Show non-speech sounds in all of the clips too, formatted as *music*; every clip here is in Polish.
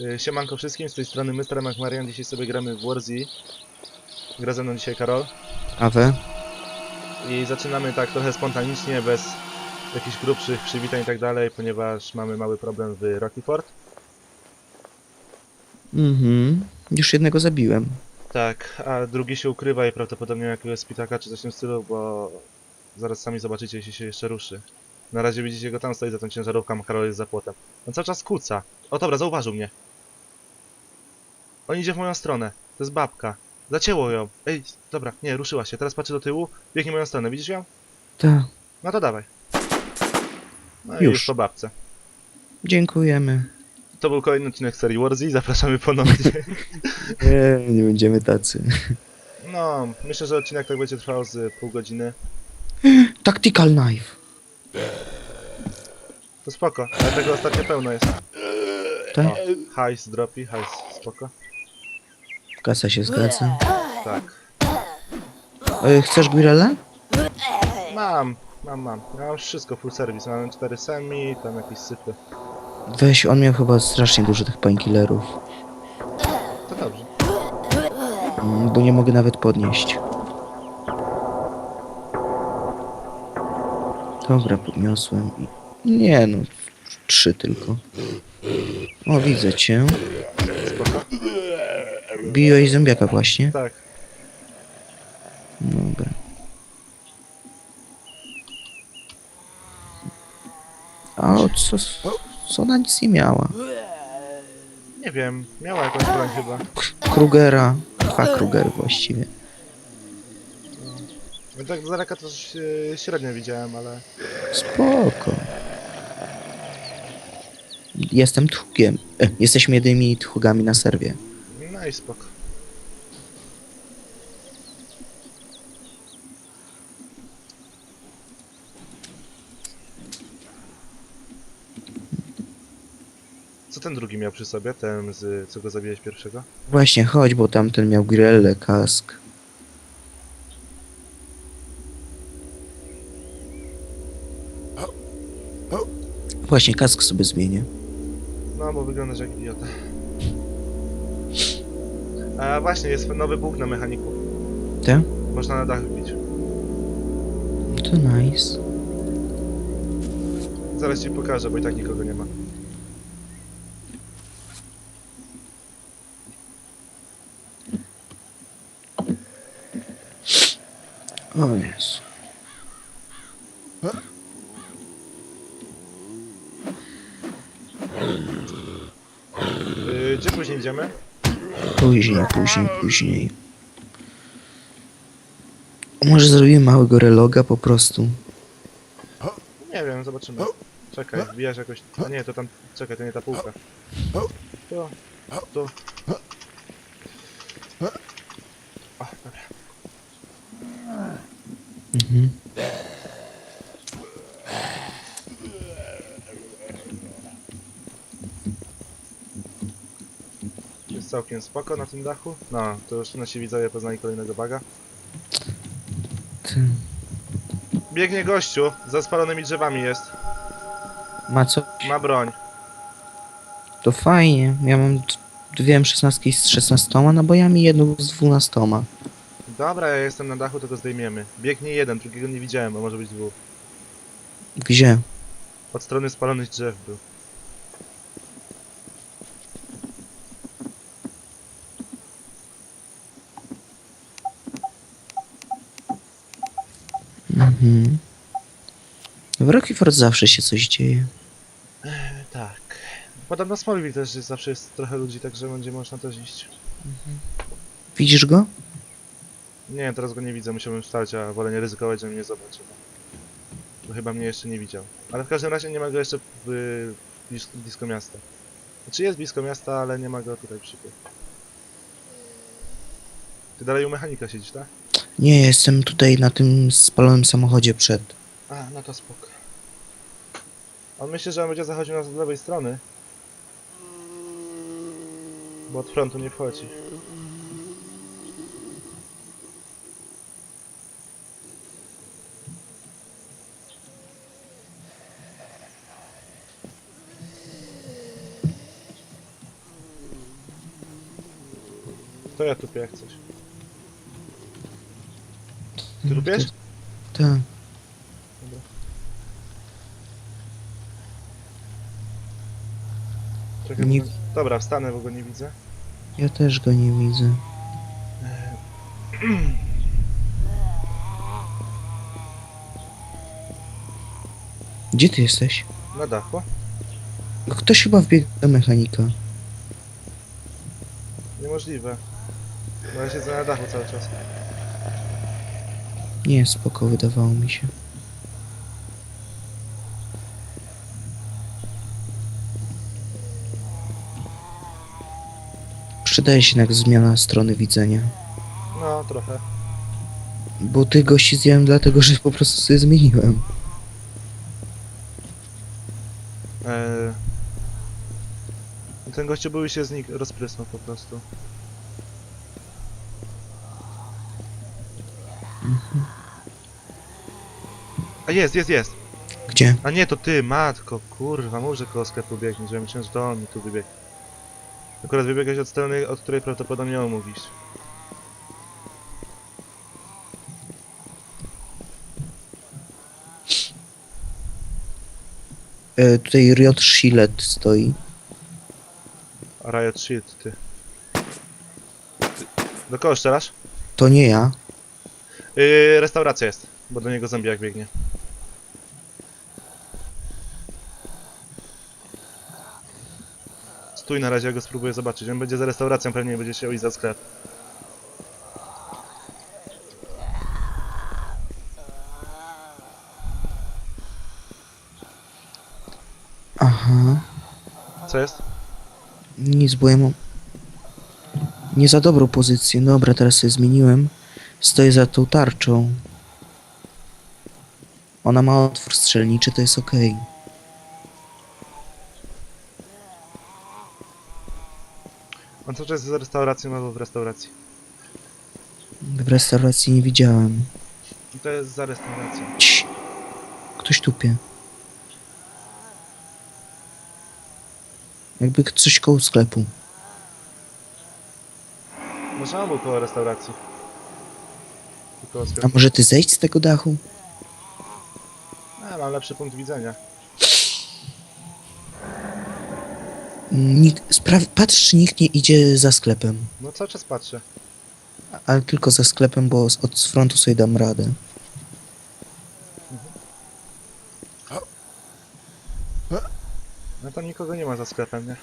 Y, Siemanko wszystkim, z tej strony Mr. McMarian, dzisiaj sobie gramy w Warzy. Gra ze mną dzisiaj Karol. A wy? I zaczynamy tak trochę spontanicznie, bez jakichś grubszych przywitań i tak dalej, ponieważ mamy mały problem w Rockyford. Mhm. Już jednego zabiłem. Tak, a drugi się ukrywa i prawdopodobnie jakiegoś spitaka czy coś w tym stylu, bo zaraz sami zobaczycie, jeśli się jeszcze ruszy. Na razie widzicie go tam stoi za tą ciężarówką, a Karol jest za płotem. On cały czas kuca. O dobra, zauważył mnie. On idzie w moją stronę. To jest babka. Zacięło ją. Ej, dobra, nie, ruszyła się. Teraz patrzy do tyłu, biegnie w moją stronę. Widzisz ją? Tak. No to dawaj. No i Już. już po babce. Dziękujemy. To był kolejny odcinek serii Warzy. Zapraszamy ponownie. *laughs* Nie, nie będziemy tacy. No, myślę, że odcinek tak będzie trwał z pół godziny. Tactical knife. To spoko, ale tego ostatnio pełno jest. Tak? O, hajs dropi, hajs, spoko. Kasa się zgadza. Tak. E, chcesz gwirele? Mam, mam, mam. Ja mam wszystko, full service. Mam cztery semi, tam jakieś sypy. Weź, on miał chyba strasznie dużo tych painkillerów. To dobrze. Mm, Bo nie mogę nawet podnieść. Dobra, podniosłem i... Nie no, trzy tylko. O, widzę cię. Spoko. Biłeś zombiaka właśnie. Tak. Dobra. A o co, co ona nic nie miała? Nie wiem, miała jakąś broń chyba. Krugera. Dwa Krugery właściwie. Ja tak z daleka to się średnio widziałem, ale... Spoko. Jestem tchugiem. E, jesteśmy jedynymi tchugami na serwie. No i spoko. Co ten drugi miał przy sobie? Ten, z, co go zabiłeś pierwszego? Właśnie, chodź, bo tamten miał grelle, kask. Właśnie, kask sobie zmienię. No, bo wyglądasz jak idiota. A właśnie, jest nowy bóg na mechaniku. Tak? Można na dach wbić. To nice. Zaraz ci pokażę, bo i tak nikogo nie ma. O Jezu. Yy, gdzie później idziemy? Później, później. Może zrobimy małego reloga po prostu. Nie wiem, zobaczymy. Czekaj, wbijasz jakoś... A nie, to tam... Czekaj, to nie ta półka. To... To... O, dobra. Mhm. Całkiem spoko na tym dachu. No, to już nasi widzowie poznali kolejnego baga. Ty. Biegnie gościu, za spalonymi drzewami jest. Ma co? Ma broń. To fajnie. Ja mam d- dwie M16 z 16 nabojami, jedną z 12. Dobra, ja jestem na dachu, to go zdejmiemy. Biegnie jeden, drugiego nie widziałem, bo może być dwóch. Gdzie? Od strony spalonych drzew był. Mhm. W Rockford zawsze się coś dzieje. Tak. Podobno Smallville też jest, zawsze jest trochę ludzi, także będzie można też iść. Widzisz go? Nie, teraz go nie widzę, musiałbym wstać, a wolę nie ryzykować, że mnie nie zobaczy. Bo, chyba mnie jeszcze nie widział. Ale w każdym razie nie ma go jeszcze w, blis- blisko miasta. Znaczy jest blisko miasta, ale nie ma go tutaj przy. Ty dalej u mechanika siedzisz, tak? Nie, jestem tutaj na tym spalonym samochodzie przed. A, no to spoko. On myśli, że on będzie zachodził nas od lewej strony. Bo od frontu nie wchodzi. To ja tupię jak coś. Ty tupiesz? Tak. Nie- Dobra, wstanę, bo go nie widzę. Ja też go nie widzę. Gdzie ty jesteś? Na dachu? Ktoś chyba wbiegł do mechanika. Niemożliwe. Bo ja siedzę na dachu cały czas. Nie, spoko, wydawało mi się. Przydaje się jednak zmiana strony widzenia. No, trochę. Bo tych gości zjadłem dlatego, że po prostu sobie zmieniłem. Eee... Ten gościu był i się znik, rozprysnął po prostu. A jest, jest, jest! Gdzie? A nie, to ty, matko, kurwa, mów, że koło sklepu biegniesz, ja myślałem, że to on mi tu wybiegł. Akurat wybiegłeś od strony, od której prawdopodobnie on mówisz. E, tutaj Riot Shield stoi. A Riot Shield, ty. Do kogo strzelasz? To nie ja. Yy, restauracja jest, bo do niego zombiak biegnie. Stój na razie, ja go spróbuję zobaczyć. On będzie za restauracją, pewnie będzie się i za sklep. Aha. Co jest? Nic, bo ja mam... Nie za dobrą pozycję. Dobra, teraz sobie zmieniłem. Stoję za tą tarczą. Ona ma otwór strzelniczy, to jest okej. On cały czas jest za restauracją albo w restauracji. W restauracji nie widziałem. I to jest za restauracją. Cii. Ktoś tupie. Jakby coś koło sklepu. Może był koło restauracji. A może ty zejść z tego dachu? A, mam lepszy punkt widzenia. Nikt, spraw, patrz, czy nikt nie idzie za sklepem. No cały czas patrzę. Ale tylko za sklepem, bo z, od frontu sobie dam radę. No tam nikogo nie ma za sklepem, nie?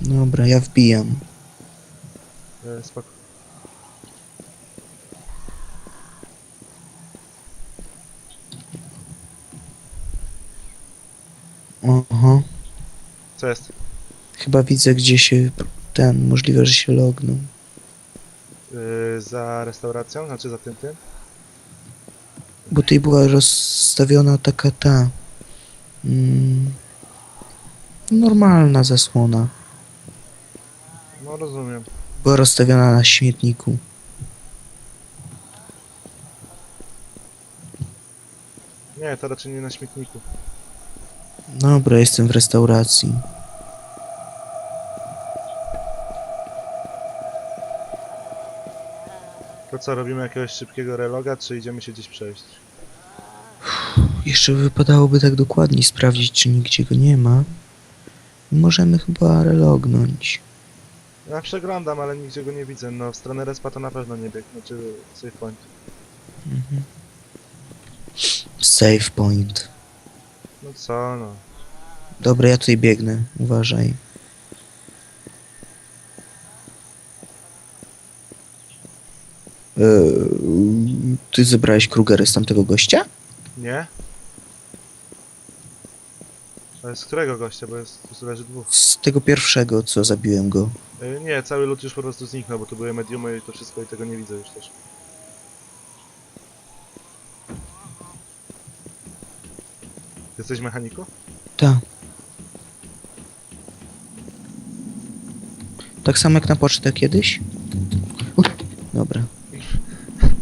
Dobra, ja wbijam. E, spoko. Oho. Co jest? Chyba widzę, gdzie się ten, możliwe, że się lognął. Yy, za restauracją? Znaczy za tym tym? Bo tutaj była rozstawiona taka ta... Mm, normalna zasłona. No rozumiem. Była rozstawiona na śmietniku. Nie, to raczej nie na śmietniku. Dobra, jestem w restauracji. To co, robimy jakiegoś szybkiego reloga, czy idziemy się gdzieś przejść? Jeszcze wypadałoby tak dokładniej sprawdzić, czy nigdzie go nie ma. Możemy chyba relognąć. Ja przeglądam, ale nigdzie go nie widzę. No, w stronę respa to na pewno nie biegł. Znaczy, save point. Mhm. Save point. No co, no. Dobra, ja tutaj biegnę. Uważaj. Eee, ty zebrałeś Krugery z tamtego gościa? Nie? Ale z którego gościa, bo jest, tu leży dwóch. Z tego pierwszego, co zabiłem go. Yy, nie, cały lód już po prostu zniknął, bo tu były mediumy i to wszystko i tego nie widzę już też. Jesteś mechaniku? Tak. Tak samo jak na pocztę kiedyś? U, dobra.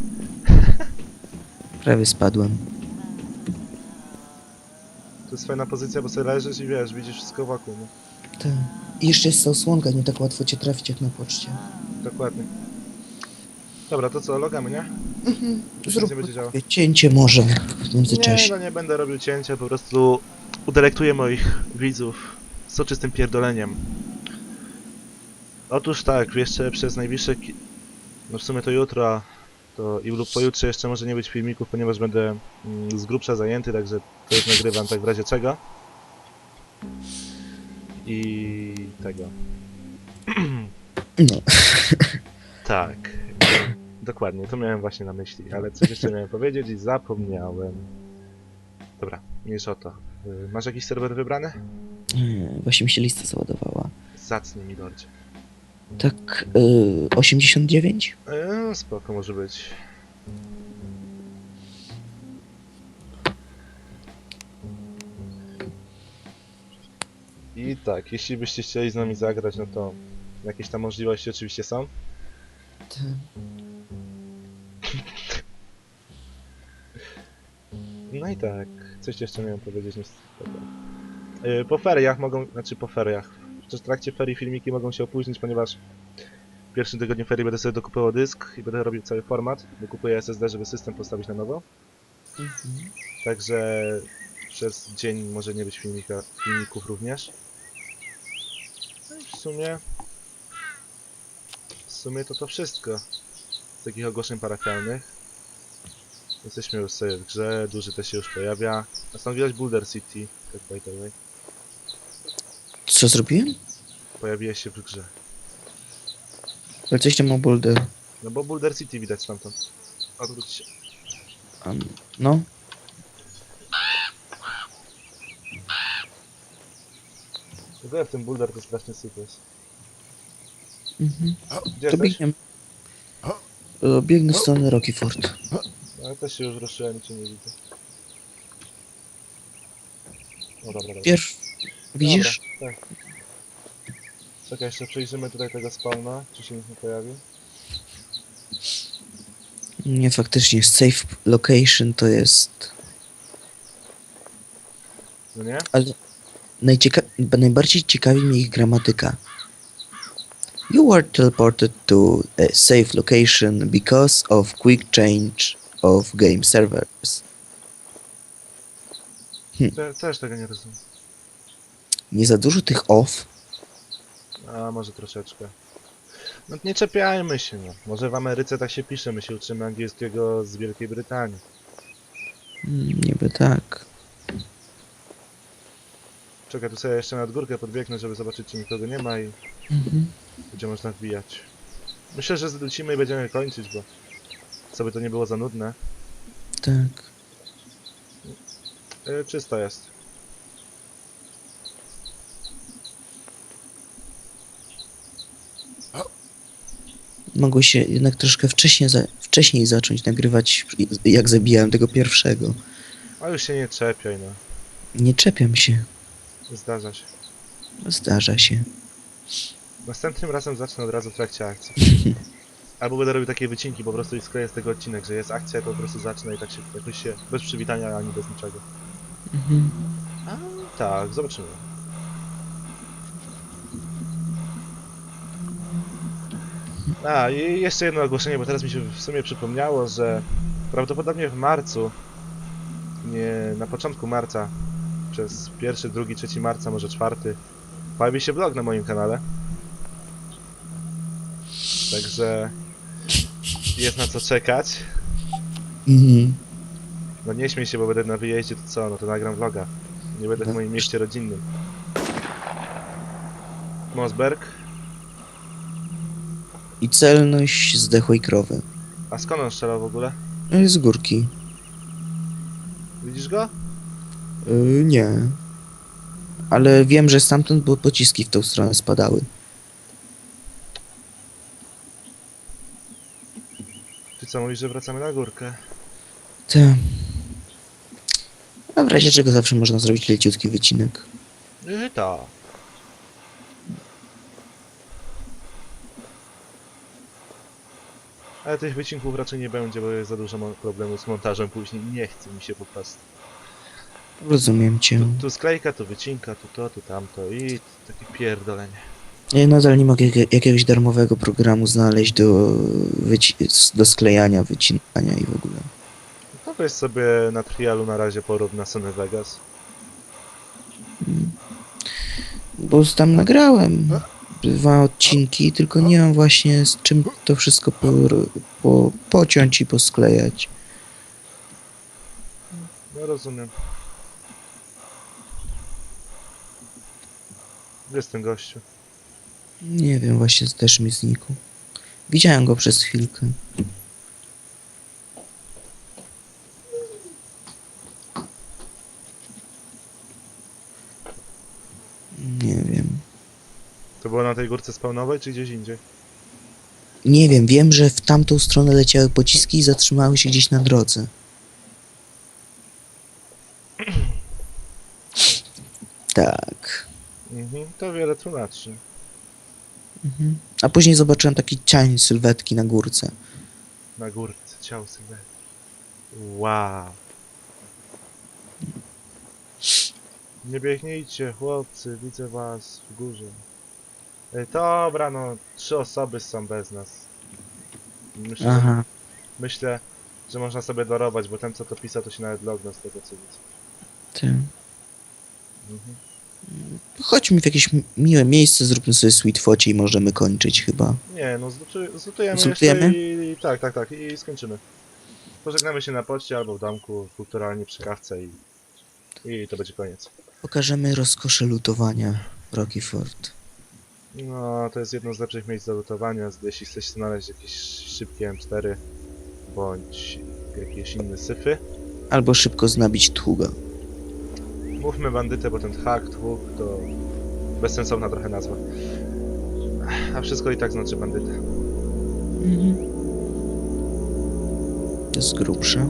*laughs* Prawie spadłem. To jest fajna pozycja, bo sobie leżysz i wiesz, widzisz wszystko wokół, nie? Tak. I jeszcze jest ta osłonka, nie tak łatwo cię trafić jak na poczcie. Dokładnie. Dobra, to co, logamy, nie? Zrób nie będzie działo. cięcie może w Nie, międzyczasie. no nie będę robił cięcia, po prostu udelektuję moich widzów soczystym pierdoleniem. Otóż tak, jeszcze przez najbliższe... ki- No w sumie to jutro, to i lub pojutrze jeszcze może nie być filmików, ponieważ będę mm, z grubsza zajęty, także to już nagrywam tak w razie czego. I tego. No. Tak. Dokładnie, to miałem właśnie na myśli, ale coś jeszcze miałem powiedzieć i zapomniałem. Dobra, mniejsza o to. Y, Masz jakiś serwer wybrany? Właśnie mi się lista załadowała. Zacnie mi lordzie. Tak, yy, 89? Eee, spoko może być. I tak, jeśli byście chcieli z nami zagrać, no to jakieś tam możliwości oczywiście są. No i tak, coś jeszcze miałem powiedzieć niestety. Yy, Po feriach mogą, znaczy po feriach, w trakcie ferii filmiki mogą się opóźnić, ponieważ w pierwszym tygodniu ferii będę sobie dokupował dysk i będę robił cały format. Dokupuję SSD, żeby system postawić na nowo. Także przez dzień może nie być filmika, filmików również. No i w sumie... W sumie to to wszystko. Z takich ogłoszeń parafialnych. Jesteśmy już sobie w grze, duży też się już pojawia. A stąd widać Boulder City, tak by the way. Co zrobiłem? Pojawiłeś się w grze. Ale coś tam o Boulder. No bo Boulder City widać stamtąd. Odwróć się. Um, no, ja w tym Boulder to strasznie sypy jest. mhm. Gdzie to jesteś? biegnie. O, Biegnę w stronę Rocky Ford. No też się już ruszyłem i cię nie widzę. No dobra, dobra. Widzisz? Dobra, tak. Czekaj, jeszcze przejrzymy tutaj tego spawna, czy się nic nie pojawi. Nie, faktycznie. Safe location to jest. No nie? Ale najcieka... najbardziej ciekawi mnie ich gramatyka. You were teleported to a safe location because of quick change of game servers. Te, też tego nie rozumiem. Nie za dużo tych off? A może troszeczkę. No nie czepiajmy się, no. Może w Ameryce tak się pisze, my się uczymy angielskiego z Wielkiej Brytanii. Mm, Niby tak. Czekaj, tu sobie jeszcze nad górkę podbiegnę, żeby zobaczyć, czy nikogo nie ma i Mhm. będzie można wbijać. Myślę, że zlecimy i będziemy kończyć, bo co by to nie było za nudne. Tak. Yy, czysto jest. Mogło się jednak troszkę wcześniej, za... wcześniej zacząć nagrywać, jak zabijałem tego pierwszego. A już się nie czepiaj, no. Nie czepiam się. Zdarza się. Zdarza się. Następnym razem zacznę od razu w trakcie akcji. *laughs* Albo będę robił takie wycinki po prostu i skleję z tego odcinek, że jest akcja, to po prostu zacznę i tak się jakoś się bez przywitania ani bez niczego. Mhm. Tak, zobaczymy. A, i jeszcze jedno ogłoszenie, bo teraz mi się w sumie przypomniało, że prawdopodobnie w marcu, nie na początku marca, przez pierwszy, drugi, trzeci marca, może czwarty, pojawi się vlog na moim kanale. Także jest na co czekać. Mhm. No nie śmiej się, bo będę na wyjeździe, to co? No to nagram vloga. Nie będę w moim mieście rodzinnym. Mosberg? I celność zdechłej krowy. A skąd on strzelał w ogóle? Z górki. Widzisz go? Yy, nie. Ale wiem, że stamtąd, bo pociski w tą stronę spadały. Ty co, mówisz, że wracamy na górkę? Te. A w razie czego zawsze można zrobić leciutki wycinek. Yy, tak. Ale tych wycinków raczej nie będzie, bo jest za dużo problemu z montażem później. Nie chce mi się po prostu. Rozumiem cię. Tu, tu sklejka, tu wycinka, tu to, tu tamto i takie pierdolenie. Ja nadal nie mogę jakie- jakiegoś darmowego programu znaleźć do, do sklejania, wycinania i w ogóle. To weź sobie na trialu na razie porób na Sony Vegas. Bo tam nagrałem dwa odcinki, tylko nie mam właśnie z czym to wszystko po, po, pociąć i posklejać. No rozumiem. Gdzie jest ten gościu? Nie wiem, właśnie też mi znikł. Widziałem go przez chwilkę. Nie wiem. To było na tej górce spawnowej, czy gdzieś indziej? Nie wiem, wiem, że w tamtą stronę leciały pociski i zatrzymały się gdzieś na drodze. *clears throat* Tak. Mhm, to wiele tłumaczy. Mhm. A później zobaczyłem taki cień sylwetki na górce. Na górce, ciało sobie. Wow. Nie biegnijcie, chłopcy, widzę was w górze. Ej, dobra, no, trzy osoby są bez nas. Myślę, Aha. myślę, że można sobie darować, bo ten co to pisał, to się nawet lognął z tego co widzę. Ty. Mhm. Chodźmy w jakieś mi- miłe miejsce, zróbmy sobie sweet focie i możemy kończyć chyba. Nie, no zlutuj- zlutujemy, Zlutujemy? i tak, tak, tak, i skończymy. Pożegnamy się na poczcie albo w domku, kulturalnie przy kawce i, i to będzie koniec. Pokażemy rozkosze lutowania Rocky Ford. No, to jest jedno z lepszych miejsc do lutowania, jeśli chcesz znaleźć jakieś szybkie M4 bądź jakieś inne syfy. Albo szybko znabić tługa. Mówmy bandytę, bo ten hack, tłuk to bezsensowna trochę nazwa. A wszystko i tak znaczy bandytę. Mhm. Z grubsza.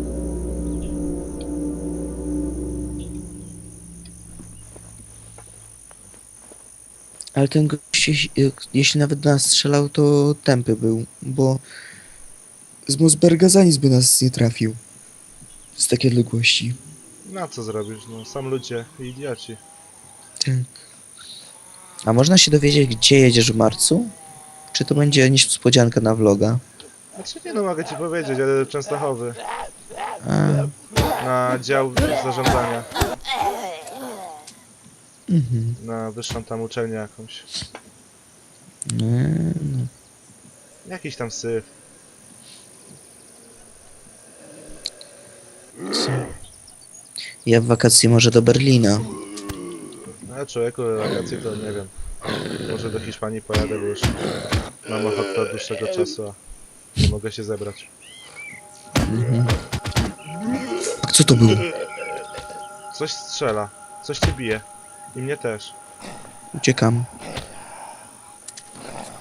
Ale ten gość, jeśli- jeśli nawet do nas strzelał, to tępy był, bo z Mosberga za nic by nas nie trafił. Z takiej odległości. No co zrobisz, no sam ludzie i idioci. Tak. A można się dowiedzieć, gdzie jedziesz w marcu? Czy to będzie niespodzianka na vloga? Znaczy nie no, mogę ci powiedzieć, ale Częstochowy A, na dział zarządzania, mhm. na wyższą tam uczelnię jakąś. Nie, no. Jakiś tam syf. Co? Ja w wakacje może do Berlina. A człowieku, wakacje to nie wiem. Może do Hiszpanii pojadę, bo już mam ochotę od dłuższego czasu, a nie mogę się zebrać. Mhm. A co to było? Coś strzela, coś cię bije. I mnie też. Uciekam.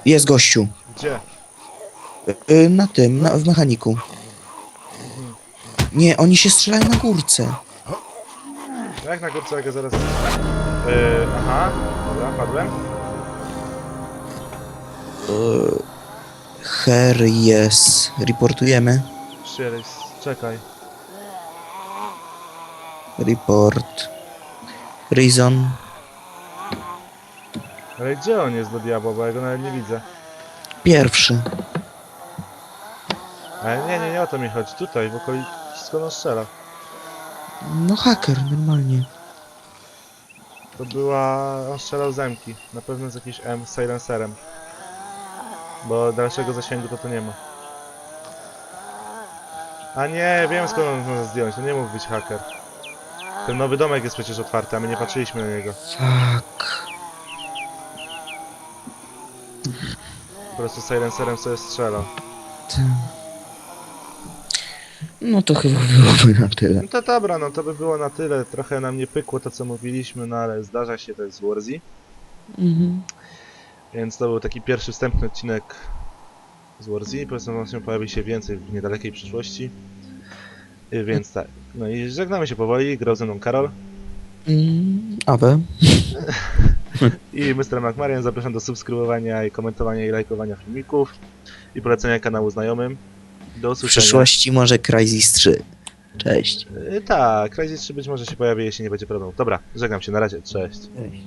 Jest gościu. Gdzie? Y, na tym, na, w mechaniku. Nie, oni się strzelają na górce. No Jak na górce, jak ja zaraz... Yy, aha, dobra, padłem. Y, Her jest. Reportujemy. Sheriff, czekaj. Report. Reason. Ale gdzie on jest do diabła, bo ja go nawet nie widzę. Pierwszy. Ale nie, nie, nie o to mi chodzi. Tutaj, w okolicy, skąd on strzela. No haker, normalnie. To była... on strzelał zemki. Na pewno z jakimś M silencerem. Bo dalszego zasięgu to to nie ma. A nie, wiem skąd on może zdjąć, to nie mógł być haker. Ten nowy domek jest przecież otwarty, a my nie patrzyliśmy na niego. Fuck. Po prostu silencerem sobie strzelał. Ty. No to chyba byłoby na tyle. No to dobra, no to by było na tyle. Trochę nam nie pykło to co mówiliśmy, no ale zdarza się, to jest Warzy. Mhm. Więc to był taki pierwszy wstępny odcinek z Warzy. Powiedzmy, się pojawi się więcej w niedalekiej przyszłości. Y, Więc tak. No i żegnamy się powoli. Grał ze mną Karol Mm, Awe. *laughs* i Mr. McMarian. Zapraszam do subskrybowania i komentowania i lajkowania filmików i polecenia kanału znajomym. Do W usłyszenia. przyszłości może Crysis 3. Cześć. Y, Tak, Crysis 3 być może się pojawi, jeśli nie będzie problemu. Dobra, żegnam się, na razie, cześć. Cześć.